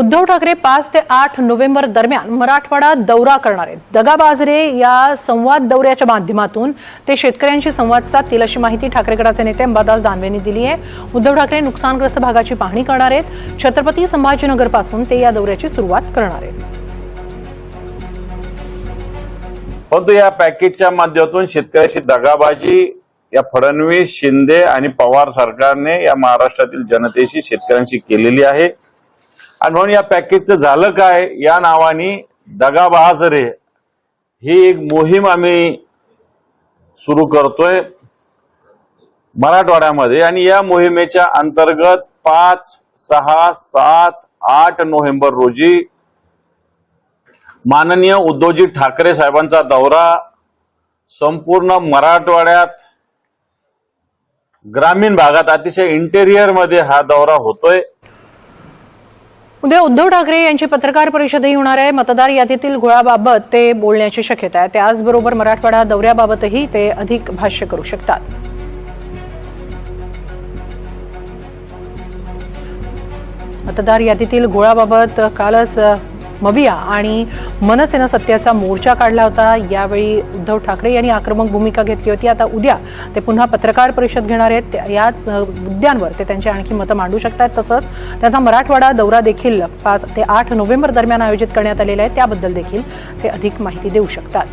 उद्धव ठाकरे पाच ते आठ नोव्हेंबर दरम्यान मराठवाडा दौरा करणार आहेत. दगाबाजरे या संवाद दौऱ्याच्या माध्यमातून ते शेतकऱ्यांशी संवाद साधतील अशी माहिती ठाकरे गटाचे नेते अंबादास दानवेंनी दिली आहे. उद्धव ठाकरे नुकसानग्रस्त भागाची पाहणी करणार आहेत. छत्रपती संभाजीनगरपासून ते या दौऱ्याची सुरुवात करणार आहेत. परंतु या पॅकेजच्या माध्यमातून शेतकऱ्याची दगाबाजी या फडणवीस शिंदे आणि पवार सरकारने या महाराष्ट्रातील जनतेशी शेतकऱ्यांशी केलेली आहे. आणि म्हणून या पॅकेजचं झालं काय? या नावाने दगा रे. ही एक मोहीम आम्ही सुरू करतोय मराठवाड्यामध्ये आणि या मोहिमेच्या अंतर्गत पाच सहा सात आठ नोव्हेंबर रोजी माननीय उद्धवजी ठाकरे साहेबांचा दौरा संपूर्ण मराठवाड्यात ग्रामीण भागात अतिशय इंटेरियरमध्ये हा दौरा होतोय. उद्या उद्धव ठाकरे यांची पत्रकार परिषदही होणार आहे. मतदार यादीतील घोळाबाबत ते बोलण्याची शक्यता आहे. त्याचबरोबर मराठवाडा दौऱ्याबाबतही ते अधिक भाष्य करू शकतात. मतदार यादीतील घोळाबाबत कालच मविया आणि मनसेनं सत्याचा मोर्चा काढला होता. यावेळी उद्धव ठाकरे यांनी आक्रमक भूमिका घेतली होती. आता उद्या ते पुन्हा पत्रकार परिषद घेणार आहेत. त्या- याच मुद्द्यांवर ते त्यांची आणखी मतं मांडू शकतात. तसंच त्यांचा मराठवाडा दौरा देखील पाच ते आठ नोव्हेंबर दरम्यान आयोजित करण्यात आलेला आहे. त्याबद्दल देखील ते अधिक माहिती देऊ शकतात.